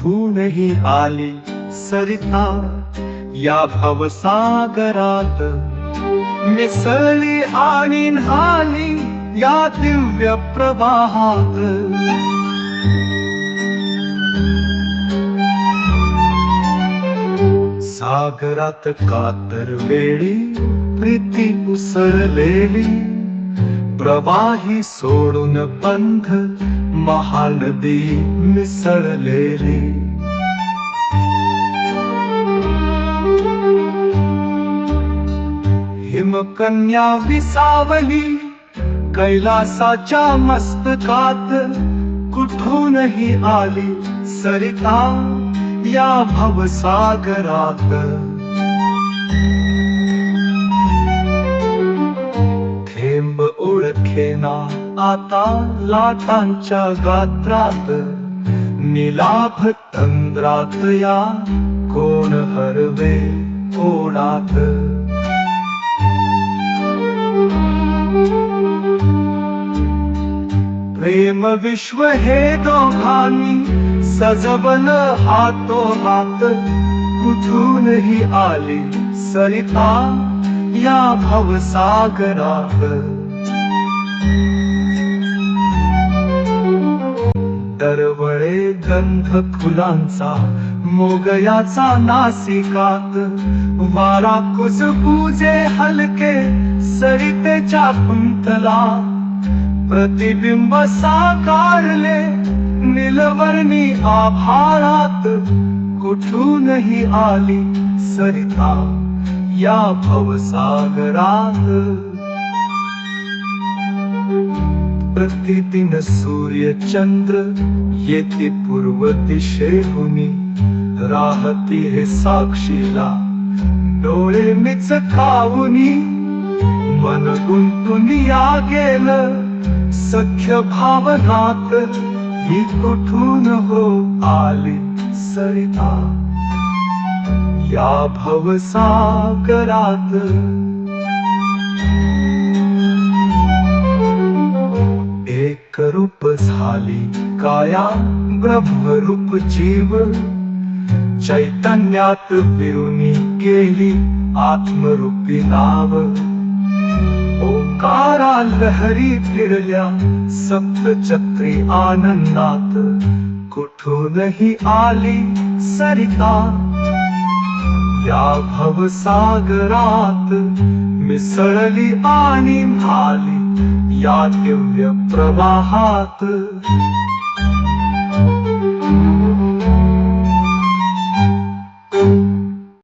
भू नहीं आले सरिता या भव सागरात मिसले आणि या दिव्य प्रवाहात सागरात कातर वेळी प्रीती उसरलेली प्रवाही सोडून पंथ महल दी मिसल ले रे हिम कन्या विसावली कैलासाचा मस्त कात कुठो नहीं आली सरिता या भवसागरात थेंब ओळखेना आता लाटांच्या गात्रात निलाभ तंद्रात या कोण हरवे कोणात प्रेम विश्व हे दोघांनी सजवन हातो हात कुठूनही आले सरिता या भवसागरात करवळे गंध फुलांचा मोगयाचा नासिकात वारा कुसपूजे हलके सरितेच्या कुंतला प्रतिबिंब साकारले निलवर्णी आभारात कुठूनही आली सरिता या भवसागरात प्रतिदिन सूर्य चंद्र येते पूर्व दिशेहुनी राहती हे साक्षीला डोळे मिच खाऊनी मन गुंतून या गेल सख्य भावनात ही कुठून हो आली सरिता या भवसागरात करूप काया ब्रह्म रूप जीव चैतन्यात बिरुनी केली आत्म रूपी नाव ओंकारा लहरी फिरल्या सप्त चक्री आनन्दात कुठो नहीं आली सरिता या भव सागरात मिसलली आनी भाली याज्ञव्यप्रवाहात्